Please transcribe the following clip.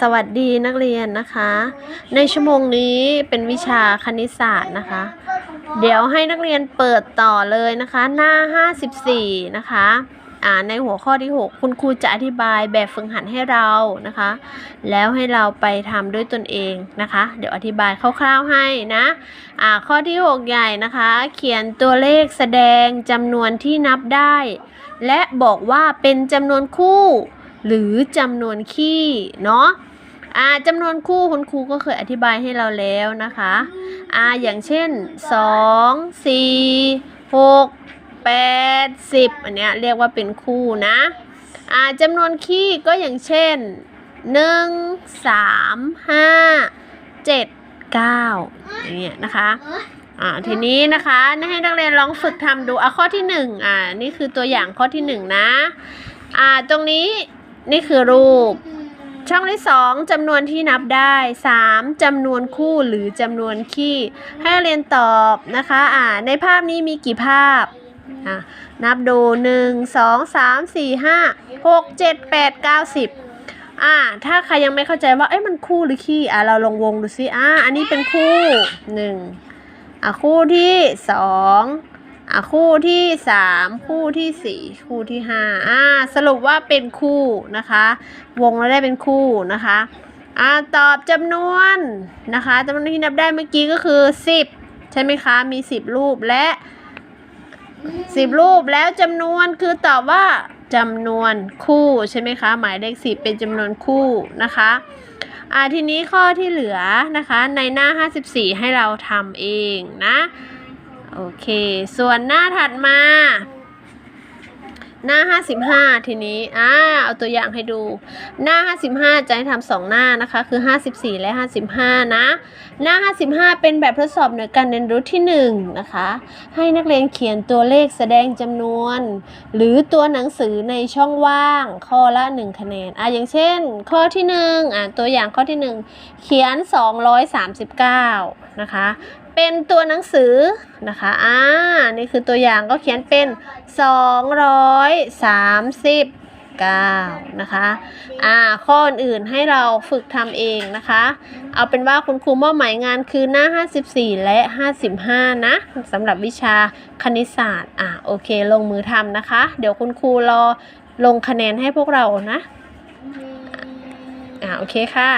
สวัสดีนักเรียนนะคะ ในชั่วโมงนี้เป็นวิชาคณิตศาสตร์นะคะ เดี๋ยวให้นักเรียนเปิดต่อเลยนะคะ หน้า 54 นะคะในหัวข้อที่ 6 คุณครูจะอธิบายแบบฝึกหัดให้เรานะคะ แล้วให้เราไปทำด้วยตนเองนะคะ เดี๋ยวอธิบายคร่าวๆให้นะอ่าข้อที่ 6 ใหญ่นะคะ เขียนตัวเลขแสดงจำนวนที่นับได้ และบอกว่าเป็นจำนวนคู่ หรือจำนวนคี่เนาะอ่าจำนวนคู่คุณครูก็เคยอธิบายให้เราแล้วนะคะอ่าอย่างเช่น 2 4 6 8 10 อันเนี้ยเรียกว่าเป็นคู่นะอ่าจำนวนคี่ก็อย่างเช่น 1 3 5 7 9อย่างเงี้ยนะคะอ่าทีนี้นะคะให้นักเรียนลองฝึกทำดูอะข้อที่หนึ่งอ่านี่คือตัวอย่างข้อที่หนึ่งนะอ่าตรงนี้ นี่คือรูป ช่องที่สองจำนวนที่นับได้สามจำนวนคู่หรือจำนวนคี่ ให้เรียนตอบนะคะอ่าในภาพนี้มีกี่ภาพอะนับดูหนึ่งสองสามสี่ห้าหกเจ็ดแปดเก้าสิบอ่า ถ้าใครยังไม่เข้าใจว่า เอ้ยมันคู่หรือคี่อะเราลงวงดูซิ อ่า อันนี้เป็นคู่หนึ่งอะคู่ที่สอง อะคู่ที่สามคู่ที่สี่คู่ที่ห้าอ่าสรุปว่าเป็นคู่นะคะ วงแล้วได้เป็นคู่นะคะอ่าตอบจำนวนนะคะจำนวนที่นับได้เมื่อกี้ก็คือ10ใช่ไหมคะ มี10รูปและ10รูปแล้วจำนวนคือตอบว่าจำนวนคู่ใช่ไหมคะ หมายเลข10เป็นจำนวนคู่นะคะอ่าทีนี้ข้อที่เหลือนะคะ ในหน้า 54 ให้เราทำเองนะ โอเค ส่วนหน้าถัดมา หน้า 55 ทีนี้อ่าเอาตัวอย่างให้ดู หน้า 55 จะให้ทำสองหน้านะคะ คือ 54 และ 55 นะ หน้า 55 เป็นแบบทดสอบหน่วยการเรียนรู้ที่ 1 นะคะ ให้นักเรียนเขียนตัวเลขแสดงจำนวน หรือตัวหนังสือในช่องว่าง ข้อละ 1 คะแนนอะอย่างเช่น ข้อที่ 1อะตัวอย่างข้อที่ 1 เขียน 239 นะคะ เป็นตัวหนังสือนะคะอ่านี่คือตัวอย่างก็เขียนเป็น 239นะคะอ่าข้ออื่นๆให้เราฝึกทำเองนะคะ เอาเป็นว่าคุณครูมอบหมายงานคือหน้า 54 และ 55 นะสำหรับวิชาคณิตศาสตร์อ่าโอเค ลงมือทำนะคะ เดี๋ยวคุณครูรอลงคะแนนให้พวกเรานะอ่าโอเคค่ะ